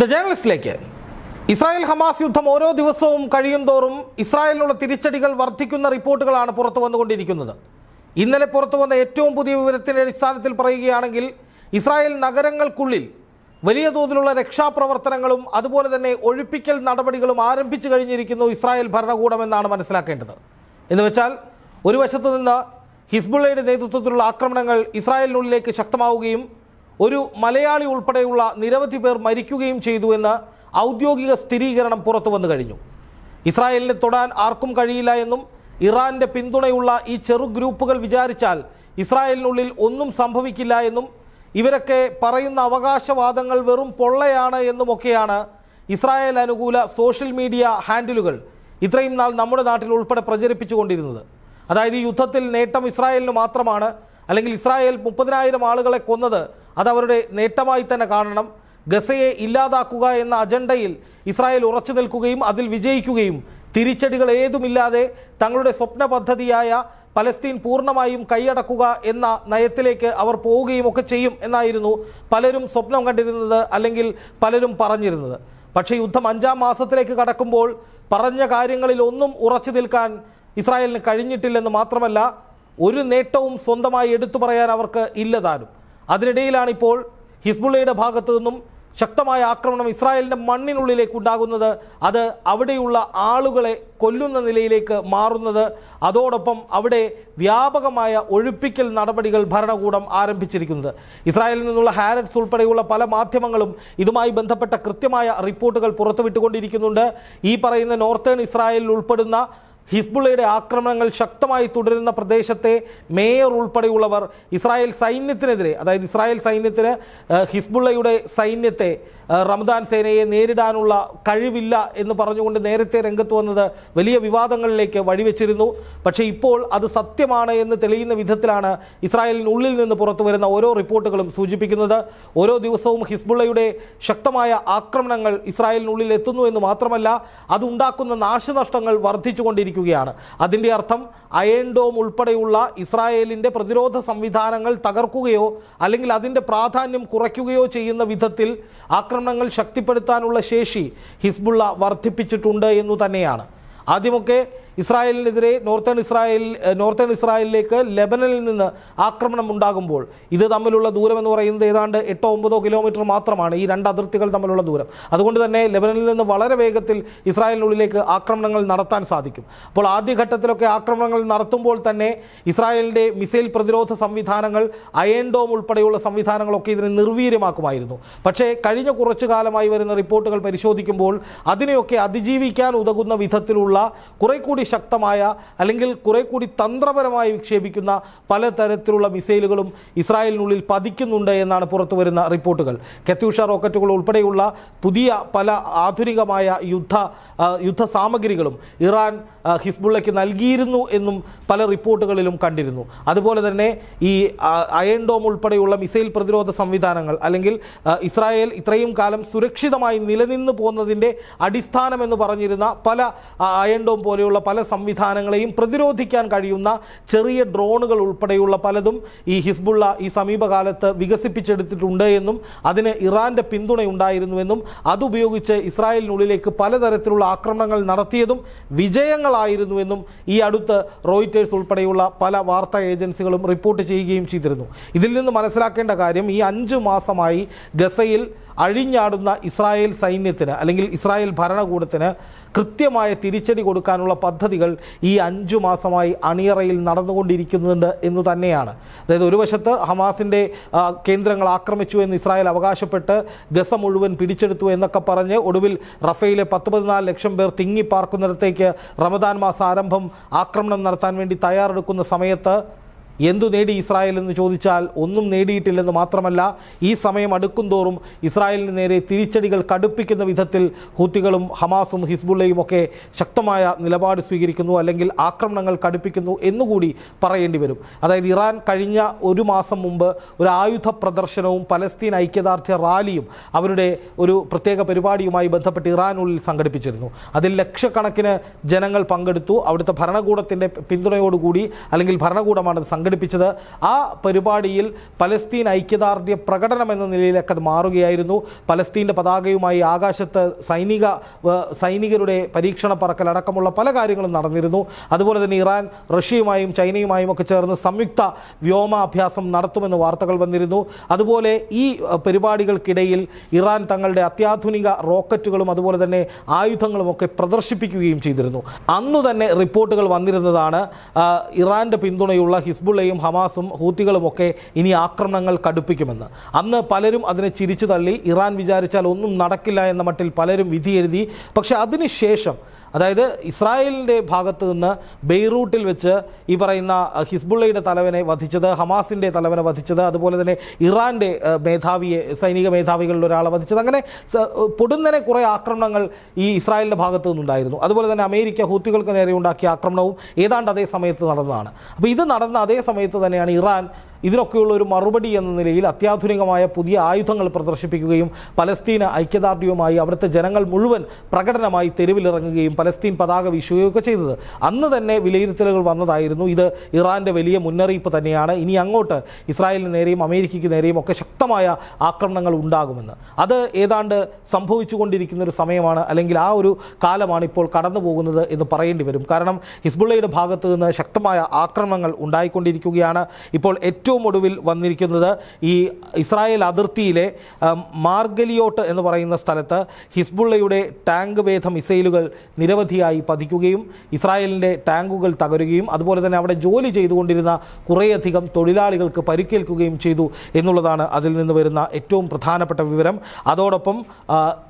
The ജേർണലിസ്റ്റിലേക്ക് Israel Hamas യുദ്ധം ഓരോ ദിവസവും കഴിയും തോറും ഇസ്രായേലിനുള്ള തിരിച്ചടികൾ വർദ്ധിക്കുന്ന റിപ്പോർട്ടുകളാണ് പുറത്തു വന്നുകൊണ്ടിരിക്കുന്നത്. ഇന്നലെ പുറത്തു വന്ന ഏറ്റവും പുതിയ വിവരത്തിന്റെ അടിസ്ഥാനത്തിൽ പറയുകയാണെങ്കിൽ ഇസ്രായേൽ നഗരങ്ങൾക്കുള്ളിൽ വലിയ തോതിലുള്ള രക്ഷാപ്രവർത്തനങ്ങളും അതുപോലെ തന്നെ ഒഴിപ്പിക്കൽ നടപടികളും ആരംഭിച്ചു കഴിഞ്ഞിരിക്കുന്നു ഇസ്രായേൽ ഭരണകൂടമെന്നാണ് മനസ്സിലാക്കേണ്ടത്. എന്ന് വെച്ചാൽ ഒരു വശത്തു നിന്ന് ഹിസ്ബുള്ളയുടെ നേതൃത്വത്തിലുള്ള ആക്രമണങ്ങൾ ഇസ്രായേലിനുള്ളിലേക്ക് ശക്തമാവുകയും ഒരു മലയാളി ഉൾപ്പെടെയുള്ള നിരവധി പേർ മരിക്കുകയും ചെയ്തു എന്ന് ഔദ്യോഗിക സ്ഥിരീകരണം പുറത്തു വന്നു കഴിഞ്ഞു. ഇസ്രായേലിനെ തൊടാൻ ആർക്കും കഴിയില്ല എന്നും ഇറാന്റെ പിന്തുണയുള്ള ഈ ചെറു ഗ്രൂപ്പുകൾ വിചാരിച്ചാൽ ഇസ്രായേലിനുള്ളിൽ ഒന്നും സംഭവിക്കില്ല എന്നും ഇവരൊക്കെ പറയുന്ന അവകാശവാദങ്ങൾ വെറും പൊള്ളയാണ് എന്നുമൊക്കെയാണ് ഇസ്രായേൽ അനുകൂല സോഷ്യൽ മീഡിയ ഹാൻഡിലുകൾ ഇത്രയും നാൾ നമ്മുടെ നാട്ടിൽ ഉൾപ്പെടെ പ്രചരിപ്പിച്ചുകൊണ്ടിരുന്നത്. അതായത് ഈ യുദ്ധത്തിൽ നേട്ടം ഇസ്രായേലിന് മാത്രമാണ് അല്ലെങ്കിൽ ഇസ്രായേൽ മുപ്പതിനായിരം ആളുകളെ കൊന്നത് അത് അവരുടെ നേട്ടമായി തന്നെ കാണണം. ഗസയെ ഇല്ലാതാക്കുക എന്ന അജണ്ടയിൽ ഇസ്രായേൽ ഉറച്ചു നിൽക്കുകയും അതിൽ വിജയിക്കുകയും തിരിച്ചടികൾ ഏതുമില്ലാതെ തങ്ങളുടെ സ്വപ്ന പദ്ധതിയായ പലസ്തീൻ പൂർണമായും കൈയടക്കുക എന്ന നയത്തിലേക്ക് അവർ പോവുകയും ഒക്കെ ചെയ്യും എന്നായിരുന്നു പലരും സ്വപ്നം കണ്ടിരുന്നത് അല്ലെങ്കിൽ പലരും പറഞ്ഞിരുന്നത്. പക്ഷേ യുദ്ധം അഞ്ചാം മാസത്തിലേക്ക് കടക്കുമ്പോൾ പറഞ്ഞ കാര്യങ്ങളിൽ ഒന്നും ഉറച്ചു നിൽക്കാൻ ഇസ്രായേലിന് കഴിഞ്ഞിട്ടില്ലെന്ന് മാത്രമല്ല ഒരു നേട്ടവും സ്വന്തമായി എടുത്തു പറയാൻ അവർക്ക് ഇല്ലതാനും അതിനിടയിലാണ് ഇപ്പോൾ ഹിസ്ബുള്ളയുടെ ഭാഗത്തു നിന്നും ശക്തമായ ആക്രമണം ഇസ്രായേലിന്റെ മണ്ണിനുള്ളിലേക്ക് ഉണ്ടാകുന്നത്. അത് അവിടെയുള്ള ആളുകളെ കൊല്ലുന്ന നിലയിലേക്ക് മാറുന്നത്. അതോടൊപ്പം അവിടെ വ്യാപകമായ ഒഴിപ്പിക്കൽ നടപടികൾ ഭരണകൂടം ആരംഭിച്ചിരിക്കുന്നത്. ഇസ്രായേലിൽ നിന്നുള്ള ഹാരറ്റ്സ് ഉൾപ്പെടെയുള്ള പല മാധ്യമങ്ങളും ഇതുമായി ബന്ധപ്പെട്ട കൃത്യമായ റിപ്പോർട്ടുകൾ പുറത്തുവിട്ടുകൊണ്ടിരിക്കുന്നുണ്ട്. ഈ പറയുന്ന നോർത്തേൺ ഇസ്രായേലിൽ ഉൾപ്പെടുന്ന ഹിസ്ബുള്ളയുടെ ആക്രമണങ്ങൾ ശക്തമായി തുടരുന്ന പ്രദേശത്തെ മേയർ ഉൾപ്പെടെയുള്ളവർ ഇസ്രായേൽ സൈന്യത്തിനെതിരെ അതായത് ഇസ്രായേൽ സൈന്യത്തിന് ഹിസ്ബുള്ളയുടെ സൈന്യത്തെ റംദാൻ സേനയെ നേരിടാനുള്ള കഴിവില്ല എന്ന് പറഞ്ഞുകൊണ്ട് നേരത്തെ രംഗത്ത് വന്നത് വലിയ വിവാദങ്ങളിലേക്ക് വഴിവെച്ചിരുന്നു. പക്ഷേ ഇപ്പോൾ അത് സത്യമാണ് എന്ന് തെളിയുന്ന വിധത്തിലാണ് ഇസ്രായേലിനുള്ളിൽ നിന്ന് പുറത്തു വരുന്ന ഓരോ റിപ്പോർട്ടുകളും സൂചിപ്പിക്കുന്നത്. ഓരോ ദിവസവും ഹിസ്ബുള്ളയുടെ ശക്തമായ ആക്രമണങ്ങൾ ഇസ്രായേലിനുള്ളിൽ എത്തുന്നു എന്ന് മാത്രമല്ല അതുണ്ടാക്കുന്ന നാശനഷ്ടങ്ങൾ വർദ്ധിച്ചുകൊണ്ടിരിക്കുകയാണ് അതിന്റെ അർത്ഥം അയൻഡോം ഉൾപ്പെടെയുള്ള ഇസ്രായേലിന്റെ പ്രതിരോധ സംവിധാനങ്ങൾ തകർക്കുകയോ അല്ലെങ്കിൽ അതിന്റെ പ്രാധാന്യം കുറയ്ക്കുകയോ ചെയ്യുന്ന വിധത്തിൽ ആക്രമണങ്ങൾ ശക്തിപ്പെടുത്താനുള്ള ശേഷി ഹിസ്ബുള്ള വർദ്ധിപ്പിച്ചിട്ടുണ്ട് എന്നു തന്നെയാണ്. ആദ്യമൊക്കെ ഇസ്രായേലിനെതിരെ നോർത്തേൺ ഇസ്രായേൽ നോർത്തേൺ ഇസ്രായേലിലേക്ക് ലെബനനിൽ നിന്ന് ആക്രമണം ഉണ്ടാകുമ്പോൾ ഇത് തമ്മിലുള്ള ദൂരം എന്ന് പറയുന്നത് ഏതാണ്ട് എട്ടോ ഒമ്പതോ കിലോമീറ്റർ മാത്രമാണ് ഈ രണ്ട് അതിർത്തികൾ തമ്മിലുള്ള ദൂരം. അതുകൊണ്ട് തന്നെ ലെബനനിൽ നിന്ന് വളരെ വേഗത്തിൽ ഇസ്രായേലിനുള്ളിലേക്ക് ആക്രമണങ്ങൾ നടത്താൻ സാധിക്കും. അപ്പോൾ ആദ്യഘട്ടത്തിലൊക്കെ ആക്രമണങ്ങൾ നടത്തുമ്പോൾ തന്നെ ഇസ്രായേലിന്റെ മിസൈൽ പ്രതിരോധ സംവിധാനങ്ങൾ അയൺ ഡോം ഉൾപ്പെടെയുള്ള സംവിധാനങ്ങളൊക്കെ ഇതിനെ നിർവീര്യമാക്കുമായിരുന്നു. പക്ഷേ കഴിഞ്ഞ കുറച്ചു കാലമായി വരുന്ന റിപ്പോർട്ടുകൾ പരിശോധിക്കുമ്പോൾ അതിനെയൊക്കെ അതിജീവിക്കാൻ ഉതകുന്ന വിധത്തിലുള്ള കുറെ കൂടി ശക്തമായ അല്ലെങ്കിൽ കുറെ കൂടി തന്ത്രപരമായി വിക്ഷേപിക്കുന്ന പലതരത്തിലുള്ള മിസൈലുകളും ഇസ്രായേലിനുള്ളിൽ പതിക്കുന്നുണ്ട് എന്നാണ് പുറത്തു വരുന്ന റിപ്പോർട്ടുകൾ. കത്യൂഷ റോക്കറ്റുകൾ ഉൾപ്പെടെയുള്ള പുതിയ പല ആധുനികമായ യുദ്ധ യുദ്ധ സാമഗ്രികളും ഇറാൻ ഹിസ്ബുള്ളയ്ക്ക് നൽകിയിരുന്നു എന്നും പല റിപ്പോർട്ടുകളിലും കണ്ടിരുന്നു. അതുപോലെ തന്നെ ഈ അയൺ ഡോം ഉൾപ്പെടെയുള്ള മിസൈൽ പ്രതിരോധ സംവിധാനങ്ങൾ അല്ലെങ്കിൽ ഇസ്രായേൽ ഇത്രയും കാലം സുരക്ഷിതമായി നിലനിന്ന് പോകുന്നതിന്റെ അടിസ്ഥാനമെന്ന് പറഞ്ഞിരുന്ന പല അയൺ ഡോം പോലെയുള്ള പല സംവിധാനങ്ങളെയും പ്രതിരോധിക്കാൻ കഴിയുന്ന ചെറിയ ഡ്രോണുകൾ ഉൾപ്പെടെയുള്ള പലതും ഈ ഹിസ്ബുള്ള ഈ സമീപകാലത്ത് വികസിപ്പിച്ചെടുത്തിട്ടുണ്ട് എന്നും അതിന് ഇറാന്റെ പിന്തുണയുണ്ടായിരുന്നുവെന്നും അതുപയോഗിച്ച് ഇസ്രായേലിനുള്ളിലേക്ക് പലതരത്തിലുള്ള ആക്രമണങ്ങൾ നടത്തിയതും വിജയങ്ങളായിരുന്നുവെന്നും ഈ അടുത്ത് റോയിറ്റേഴ്സ് ഉൾപ്പെടെയുള്ള പല വാർത്താ ഏജൻസികളും റിപ്പോർട്ട് ചെയ്യുകയും ചെയ്തിരുന്നു. ഇതിൽ നിന്ന് മനസ്സിലാക്കേണ്ട കാര്യം ഈ അഞ്ച് മാസമായി ഗസയിൽ അഴിഞ്ഞാടുന്ന ഇസ്രായേൽ സൈന്യത്തിന് അല്ലെങ്കിൽ ഇസ്രായേൽ ഭരണകൂടത്തിന് കൃത്യമായ തിരിച്ചടി കൊടുക്കാനുള്ള പദ്ധതികൾ ഈ അഞ്ചു മാസമായി അണിയറയിൽ നടന്നുകൊണ്ടിരിക്കുന്നുണ്ട് എന്ന് തന്നെയാണ്. അതായത് ഒരു വശത്ത് ഹമാസിന്റെ കേന്ദ്രങ്ങൾ ആക്രമിച്ചു എന്ന് ഇസ്രായേൽ അവകാശപ്പെട്ട് ഗസ മുഴുവൻ പിടിച്ചെടുത്തു എന്നൊക്കെ പറഞ്ഞ് ഒടുവിൽ റഫയിലെ പത്ത് പതിനാല് ലക്ഷം പേർ തിങ്ങിപ്പാർക്കുന്നിടത്തേക്ക് റമദാൻ മാസ ആരംഭം ആക്രമണം നടത്താൻ വേണ്ടി തയ്യാറെടുക്കുന്ന സമയത്ത് എന്തു നേടി ഇസ്രായേൽ എന്ന് ചോദിച്ചാൽ ഒന്നും നേടിയിട്ടില്ലെന്ന് മാത്രമല്ല ഈ സമയം അടുക്കും തോറും ഇസ്രായേലിന് നേരെ തിരിച്ചടികൾ കടുപ്പിക്കുന്ന വിധത്തിൽ ഹൂത്തികളും ഹമാസും ഹിസ്ബുള്ളയും ഒക്കെ ശക്തമായ നിലപാട് സ്വീകരിക്കുന്നു അല്ലെങ്കിൽ ആക്രമണങ്ങൾ കടുപ്പിക്കുന്നു എന്നുകൂടി പറയേണ്ടി വരും. അതായത് ഇറാൻ കഴിഞ്ഞ ഒരു മാസം മുമ്പ് ഒരു ആയുധ പ്രദർശനവും പലസ്തീൻ ഐക്യദാർഢ്യ റാലിയും അവരുടെ ഒരു പ്രത്യേക പരിപാടിയുമായി ബന്ധപ്പെട്ട് ഇറാനുള്ളിൽ സംഘടിപ്പിച്ചിരുന്നു. അതിൽ ലക്ഷക്കണക്കിന് ജനങ്ങൾ പങ്കെടുത്തു. അവിടുത്തെ ഭരണകൂടത്തിന്റെ പിന്തുണയോടുകൂടി അല്ലെങ്കിൽ ഭരണകൂടമാണ് സംഘടിപ്പിച്ചത്. സംഘടിപ്പിച്ചത്. ആ പരിപാടിയിൽ പലസ്തീൻ ഐക്യദാർഢ്യ പ്രകടനം എന്ന നിലയിലൊക്കെ അത് മാറുകയായിരുന്നു. പലസ്തീന്റെ പതാകയുമായി ആകാശത്ത് സൈനിക സൈനികരുടെ പരീക്ഷണ പറക്കൽ അടക്കമുള്ള പല കാര്യങ്ങളും നടന്നിരുന്നു. അതുപോലെ തന്നെ ഇറാൻ റഷ്യയുമായും ചൈനയുമായും ഒക്കെ ചേർന്ന് സംയുക്ത വ്യോമാഭ്യാസം നടത്തുമെന്ന് വാർത്തകൾ വന്നിരുന്നു. അതുപോലെ ഈ പരിപാടികൾക്കിടയിൽ ഇറാൻ തങ്ങളുടെ അത്യാധുനിക റോക്കറ്റുകളും അതുപോലെ തന്നെ ആയുധങ്ങളും ഒക്കെ പ്രദർശിപ്പിക്കുകയും ചെയ്തിരുന്നു. അന്ന് തന്നെ റിപ്പോർട്ടുകൾ വന്നിരുന്നതാണ് ഇറാന്റെ പിന്തുണയുള്ള പിന്തുണയുള്ള ഹിസ്ബുള്ളയും ഹമാസും ഹൂത്തികളുമൊക്കെ ഇനി ആക്രമണങ്ങൾ കടുപ്പിക്കുമെന്ന്. അന്ന് പലരും അതിനെ ചിരിച്ചു തള്ളി. ഇറാൻ വിചാരിച്ചാൽ ഒന്നും നടക്കില്ല എന്ന മട്ടിൽ പലരും വിധിയെഴുതി. പക്ഷേ അതിനുശേഷം അതായത് ഇസ്രായേലിന്റെ ഭാഗത്ത് നിന്ന് ബെയ്റൂട്ടിൽ വെച്ച് ഈ പറയുന്ന ഹിസ്ബുള്ളയുടെ തലവനെ വധിച്ചത് ഹമാസിന്റെ തലവനെ വധിച്ചത് അതുപോലെ തന്നെ ഇറാന്റെ മേധാവിയെ സൈനിക മേധാവികളിൽ ഒരാളെ വധിച്ചത്. അങ്ങനെ പൊടുന്നനെ കുറേ ആക്രമണങ്ങൾ ഈ ഇസ്രായേലിന്റെ ഭാഗത്തു നിന്നുണ്ടായിരുന്നു. അതുപോലെ തന്നെ അമേരിക്ക ഹൂത്തികൾക്ക് നേരെ ഉണ്ടാക്കിയ ആക്രമണവും ഏതാണ്ട് അതേ സമയത്ത് നടന്നതാണ്. അപ്പോൾ ഇത് നടന്ന അതേ സമയത്ത് തന്നെയാണ് ഇറാൻ ഇതിനൊക്കെയുള്ള ഒരു മറുപടി എന്ന നിലയിൽ അത്യാധുനികമായ പുതിയ ആയുധങ്ങൾ പ്രദർശിപ്പിക്കുകയും പലസ്തീന ഐക്യദാർഢ്യവുമായി അവിടുത്തെ ജനങ്ങൾ മുഴുവൻ പ്രകടനമായി തെരുവിലിറങ്ങുകയും പലസ്തീൻ പതാക വീശുകയൊക്കെ ചെയ്തത്. അന്ന് തന്നെ വിലയിരുത്തലുകൾ വന്നതായിരുന്നു. ഇത് ഇറാന്റെ വലിയ മുന്നറിയിപ്പ് തന്നെയാണ്. ഇനി അങ്ങോട്ട് ഇസ്രായേലിന് നേരെയും അമേരിക്കയ്ക്ക് നേരെയും ഒക്കെ ശക്തമായ ആക്രമണങ്ങൾ ഉണ്ടാകുമെന്ന്. അത് ഏതാണ്ട് സംഭവിച്ചുകൊണ്ടിരിക്കുന്ന ഒരു സമയമാണ്. അല്ലെങ്കിൽ ആ ഒരു കാലമാണ് ഇപ്പോൾ കടന്നു പോകുന്നത് എന്ന് പറയേണ്ടി വരും. കാരണം ഹിസ്ബുള്ളയുടെ ഭാഗത്ത് നിന്ന് ശക്തമായ ആക്രമണങ്ങൾ ഉണ്ടായിക്കൊണ്ടിരിക്കുകയാണ്. ഇപ്പോൾ ഏറ്റവും ഒടുവിൽ വന്നിരിക്കുന്നത് ഈ ഇസ്രായേൽ അതിർത്തിയിലെ മാർഗലിയോട്ട് എന്ന് പറയുന്ന സ്ഥലത്ത് ഹിസ്ബുള്ളയുടെ ടാങ്ക് വേധ മിസൈലുകൾ നിരവധിയായി പതിക്കുകയും ഇസ്രായേലിന്റെ ടാങ്കുകൾ തകരുകയും അതുപോലെ തന്നെ അവിടെ ജോലി ചെയ്തുകൊണ്ടിരുന്ന കുറേയധികം തൊഴിലാളികൾക്ക് പരിക്കേൽക്കുകയും ചെയ്തു എന്നുള്ളതാണ് അതിൽ നിന്ന് വരുന്ന ഏറ്റവും പ്രധാനപ്പെട്ട വിവരം. അതോടൊപ്പം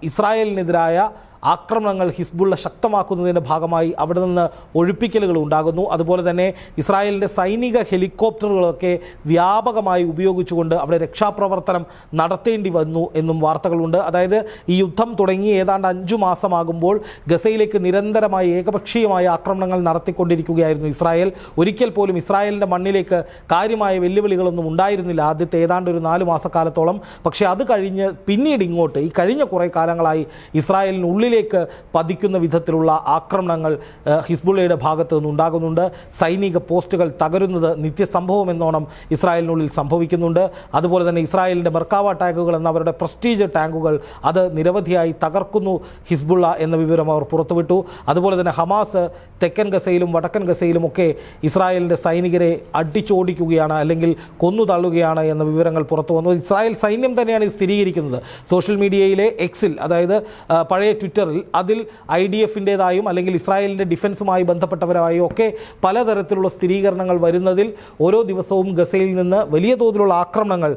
ഇസ്രായേലിനെതിരായ ആക്രമണങ്ങൾ ഹിസ്ബുള്ള ശക്തമാക്കുന്നതിന്റെ ഭാഗമായി അവിടെ നിന്ന് ഒഴിപ്പിക്കലുകൾ ഉണ്ടാകുന്നു. അതുപോലെ തന്നെ ഇസ്രായേലിന്റെ സൈനിക ഹെലികോപ്റ്ററുകളൊക്കെ വ്യാപകമായി ഉപയോഗിച്ചുകൊണ്ട് അവിടെ രക്ഷാപ്രവർത്തനം നടത്തേണ്ടി വന്നു എന്നും വാർത്തകളുണ്ട്. അതായത് ഈ യുദ്ധം തുടങ്ങി ഏതാണ്ട് അഞ്ചു മാസമാകുമ്പോൾ ഗസയിലേക്ക് നിരന്തരമായി ഏകപക്ഷീയമായ ആക്രമണങ്ങൾ നടത്തിക്കൊണ്ടിരിക്കുകയായിരുന്നു ഇസ്രായേൽ. ഒരിക്കൽ പോലും ഇസ്രായേലിന്റെ മണ്ണിലേക്ക് കാര്യമായ വെല്ലുവിളികളൊന്നും ഉണ്ടായിരുന്നില്ല ആദ്യത്തെ ഏതാണ്ട് ഒരു നാല് മാസക്കാലത്തോളം. പക്ഷേ അത് കഴിഞ്ഞ് പിന്നീട് ഇങ്ങോട്ട് ഈ കഴിഞ്ഞ കുറേ കാലങ്ങളായി ഇസ്രായേലിനുള്ളിലേക്ക് പതിക്കുന്ന വിധത്തിലുള്ള ആക്രമണങ്ങൾ ഹിസ്ബുള്ളയുടെ ഭാഗത്തു നിന്നുണ്ടാകുന്നുണ്ട് സൈനിക പോസ്റ്റുകൾ തകരുന്നത് നിത്യസംഭവം എന്നോണം ഇസ്രായേലിനുള്ളിൽ സംഭവിക്കുന്നുണ്ട്. അതുപോലെ തന്നെ ഇസ്രായേലിന്റെ മെർക്കാവ ടാങ്കുകൾ എന്ന അവരുടെ പ്രസ്റ്റീജ് ടാങ്കുകൾ അത് നിരവധിയായി തകർക്കുന്നു ഹിസ്ബുള്ള എന്ന വിവരം അവർ പുറത്തുവിട്ടു. അതുപോലെ തന്നെ ഹമാസ് തെക്കൻ ഗസയിലും വടക്കൻ ഗസയിലും ഒക്കെ ഇസ്രായേലിന്റെ സൈനികരെ അടിച്ചോടിക്കുകയാണ് അല്ലെങ്കിൽ കൊന്നു തള്ളുകയാണ് എന്ന വിവരങ്ങൾ പുറത്തു വന്നു. ഇസ്രായേൽ സൈന്യം തന്നെയാണ് സ്ഥിരീകരിക്കുന്നത്. സോഷ്യൽ മീഡിയയിലെ എക്സിൽ അതായത് പഴയ പഴയ ട്വിറ്ററിൽ അതിൽ ഐ ഡി എഫിന്റേതായും അല്ലെങ്കിൽ ഇസ്രായേലിന്റെ ഡിഫൻസുമായി ബന്ധപ്പെട്ടവരായും ഒക്കെ പലതരത്തിലുള്ള സ്ഥിരീകരണങ്ങൾ വരുന്നതിൽ ഓരോ ദിവസവും ഗസയിൽ നിന്ന് വലിയ തോതിലുള്ള ആക്രമണങ്ങൾ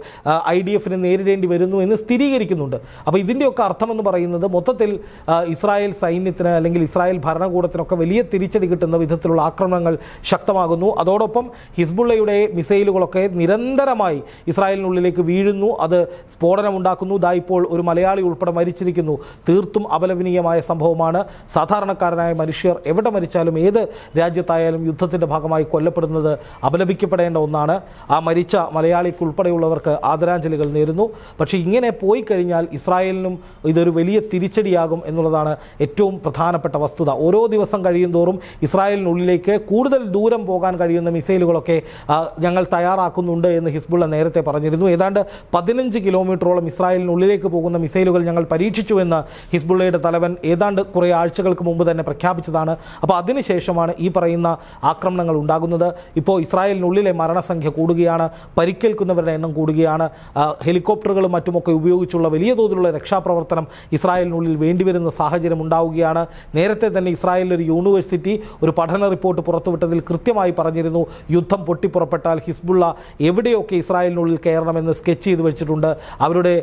ഐ ഡി എഫിന് നേരിടേണ്ടി വരുന്നു എന്ന് സ്ഥിരീകരിക്കുന്നുണ്ട്. അപ്പോൾ ഇതിന്റെയൊക്കെ അർത്ഥമെന്ന് പറയുന്നത് മൊത്തത്തിൽ ഇസ്രായേൽ സൈന്യത്തിന് അല്ലെങ്കിൽ ഇസ്രായേൽ ഭരണകൂടത്തിനൊക്കെ വലിയ തിരിച്ചടി കിട്ടുന്ന വിധത്തിലുള്ള ആക്രമണങ്ങൾ ശക്തമാകുന്നു. അതോടൊപ്പം ഹിസ്ബുള്ളയുടെ മിസൈലുകളൊക്കെ നിരന്തരമായി ഇസ്രായേലിനുള്ളിലേക്ക് വീഴുന്നു. അത് സ്ഫോടനമുണ്ടാക്കുന്നു. ദാ ഇപ്പോൾ ഒരു മലയാളി ഉൾപ്പെടെ മരിച്ചിരിക്കുന്നു. തീർത്തും അപലപനീയമായ സംഭവമാണ്. സാധാരണക്കാരനായ മനുഷ്യർ എവിടെ മരിച്ചാലും ഏത് രാജ്യത്തായാലും യുദ്ധത്തിന്റെ ഭാഗമായി കൊല്ലപ്പെടുന്നത് അപലപിക്കപ്പെടേണ്ട ഒന്നാണ്. ആ മരിച്ച മലയാളിക്ക് ഉൾപ്പെടെയുള്ളവർക്ക് ആദരാഞ്ജലികൾ നേരുന്നു. പക്ഷേ ഇങ്ങനെ പോയി കഴിഞ്ഞാൽ ഇസ്രായേലിനും ഇതൊരു വലിയ തിരിച്ചടിയാകും എന്നുള്ളതാണ് ഏറ്റവും പ്രധാനപ്പെട്ട വസ്തുത. ഓരോ ദിവസം കഴിയും തോറും ഇസ്രായേലിനുള്ളിലേക്ക് കൂടുതൽ ദൂരം പോകാൻ കഴിയുന്ന മിസൈലുകളൊക്കെ ഞങ്ങൾ തയ്യാറാക്കുന്നുണ്ട് എന്ന് ഹിസ്ബുള്ള നേരത്തെ പറഞ്ഞിരുന്നു. ഏതാണ്ട് പതിനഞ്ച് കിലോമീറ്ററോളം ഇസ്രായേലിനുള്ളിലേക്ക് പോകുന്ന മിസൈലുകൾ ഞങ്ങൾ പരീക്ഷിച്ചു എന്ന് ഹിസ്ബുള്ളയുടെ തലവൻ ഏതാണ്ട് കുറേ ആഴ്ചകൾക്ക് മുമ്പ് തന്നെ പ്രഖ്യാപിച്ചതാണ്. അപ്പോൾ അതിനുശേഷമാണ് ഈ പറയുന്ന ആക്രമണങ്ങൾ ഉണ്ടാകുന്നത്. ഇപ്പോൾ ഇസ്രായേലിനുള്ളിലെ മരണസംഖ്യ കൂടുകയാണ് പരിക്കേൽക്കുന്നവരുടെ എണ്ണം കൂടുകയാണ്. ഹെലികോപ്റ്ററുകളും മറ്റുമൊക്കെ ഉപയോഗിച്ചുള്ള വലിയ തോതിലുള്ള രക്ഷാപ്രവർത്തനം ഇസ്രായേലിനുള്ളിൽ വേണ്ടിവരുന്ന സാഹചര്യം ഉണ്ടാവുകയാണ്. നേരത്തെ തന്നെ ഇസ്രായേലിൽ ഒരു യൂണിവേഴ്സിറ്റി ഒരു പഠന റിപ്പോർട്ട് പുറത്തുവിട്ടതിൽ കൃത്യമായി പറഞ്ഞിരുന്നു യുദ്ധം പൊട്ടിപ്പുറപ്പെട്ടാൽ ഹിസ്ബുള്ള എവിടെയൊക്കെ ഇസ്രായേലിനുള്ളിൽ കയറണമെന്ന് സ്കെച്ച് ചെയ്ത് വെച്ചിട്ടുണ്ട്. അവരുടെ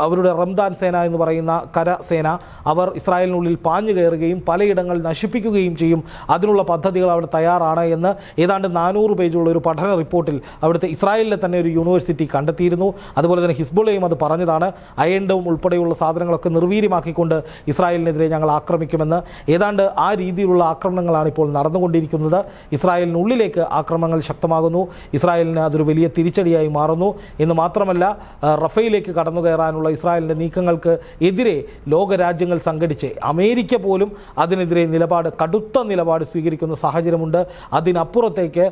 അവരുടെ റംദാൻ സേന എന്ന് പറയുന്ന കരസേന അവർ ഇസ്രായേലിനുള്ളിൽ പാഞ്ഞു കയറുകയും പലയിടങ്ങൾ നശിപ്പിക്കുകയും ചെയ്യും. അതിനുള്ള പദ്ധതികൾ അവിടെ തയ്യാറാണ് എന്ന് ഏതാണ്ട് നാനൂറ് പേജുള്ള ഒരു പഠന റിപ്പോർട്ടിൽ അവിടുത്തെ ഇസ്രായേലിലെ തന്നെ ഒരു യൂണിവേഴ്സിറ്റി കണ്ടെത്തിയിരുന്നു. അതുപോലെ തന്നെ ഹിസ്ബുള്ളയും അത് പറഞ്ഞതാണ്. അയണ്ടവും ഉൾപ്പെടെയുള്ള സാധനങ്ങളൊക്കെ നിർവീര്യമാക്കിക്കൊണ്ട് ഇസ്രായേലിനെതിരെ ഞങ്ങൾ ആക്രമിക്കുമെന്ന്. ഏതാണ്ട് ആ രീതിയിലുള്ള ആക്രമണങ്ങളാണ് ഇപ്പോൾ നടന്നുകൊണ്ടിരിക്കുന്നത്. ഇസ്രായേലിനുള്ളിലേക്ക് ആക്രമണങ്ങൾ ശക്തമാകുന്നു. ഇസ്രായേലിന് അതൊരു വലിയ തിരിച്ചടിയായി മാറുന്നു. എന്ന് മാത്രമല്ല റഫയിലേക്ക് കടന്നു കയറാനുള്ള ഇസ്രായേലിന്റെ നീക്കങ്ങൾക്ക് എതിരെ ലോകരാജ്യങ്ങൾ സംഘടിച്ച് അമേരിക്ക പോലും അതിനെതിരെ നിലപാട് കടുത്ത നിലപാട് സ്വീകരിക്കുന്ന സാഹചര്യമുണ്ട്. അതിനപ്പുറത്തേക്ക്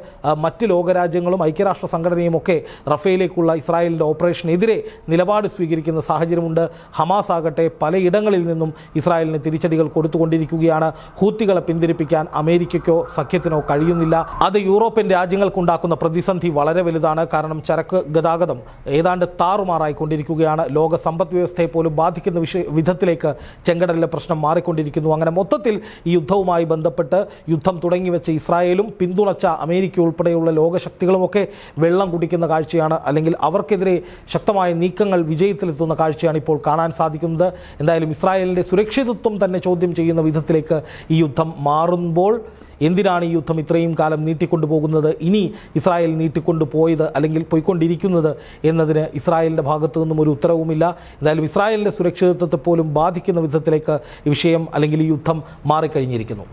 മറ്റ് ലോകരാജ്യങ്ങളും ഐക്യരാഷ്ട്ര സംഘടനയും ഒക്കെ റഫേലേക്കുള്ള ഇസ്രായേലിന്റെ ഓപ്പറേഷനെതിരെ നിലപാട് സ്വീകരിക്കുന്ന സാഹചര്യമുണ്ട്. ഹമാസ് ആകട്ടെ പലയിടങ്ങളിൽ നിന്നും ഇസ്രായേലിന് തിരിച്ചടികൾ കൊടുത്തുകൊണ്ടിരിക്കുകയാണ്. ഹൂത്തികളെ പിന്തിരിപ്പിക്കാൻ അമേരിക്കയ്ക്കോ സഖ്യത്തിനോ കഴിയുന്നില്ല. അത് യൂറോപ്യൻ രാജ്യങ്ങൾക്കുണ്ടാക്കുന്ന പ്രതിസന്ധി വളരെ വലുതാണ്. കാരണം ചരക്ക് ഗതാഗതം ഏതാണ്ട് താറുമാറായിക്കൊണ്ടിരിക്കുകയാണ്. ലോക സമ്പദ് വ്യവസ്ഥയെ പോലും ബാധിക്കുന്ന വിഷയ വിധത്തിലേക്ക് ചെങ്കടലിലെ പ്രശ്നം മാറിക്കൊണ്ടിരിക്കുന്നു. അങ്ങനെ മൊത്തത്തിൽ ഈ യുദ്ധവുമായി ബന്ധപ്പെട്ട് യുദ്ധം തുടങ്ങിവെച്ച ഇസ്രായേലും പിന്തുണച്ച അമേരിക്ക ഉൾപ്പെടെയുള്ള ലോകശക്തികളുമൊക്കെ വെള്ളം കുടിക്കുന്ന കാഴ്ചയാണ്. അല്ലെങ്കിൽ അവർക്കെതിരെ ശക്തമായ നീക്കങ്ങൾ വിജയത്തിലെത്തുന്ന കാഴ്ചയാണ് ഇപ്പോൾ കാണാൻ സാധിക്കുന്നത്. എന്തായാലും ഇസ്രായേലിന്റെ സുരക്ഷിതത്വം തന്നെ ചോദ്യം ചെയ്യുന്ന വിധത്തിലേക്ക് ഈ യുദ്ധം മാറുമ്പോൾ എന്തിനാണ് ഈ യുദ്ധം ഇത്രയും കാലം നീട്ടിക്കൊണ്ടുപോകുന്നത്? ഇനി ഇസ്രായേൽ നീട്ടിക്കൊണ്ടുപോയത് അല്ലെങ്കിൽ പോയിക്കൊണ്ടിരിക്കുന്നത് എന്നതിന് ഇസ്രായേലിന്റെ ഭാഗത്തു നിന്നും ഒരു ഉത്തരവുമില്ല. എന്തായാലും ഇസ്രായേലിന്റെ സുരക്ഷിതത്വത്തെ പോലും ബാധിക്കുന്ന വിധത്തിലേക്ക് ഈ വിഷയം അല്ലെങ്കിൽ ഈ യുദ്ധം മാറിക്കഴിഞ്ഞിരിക്കുന്നു.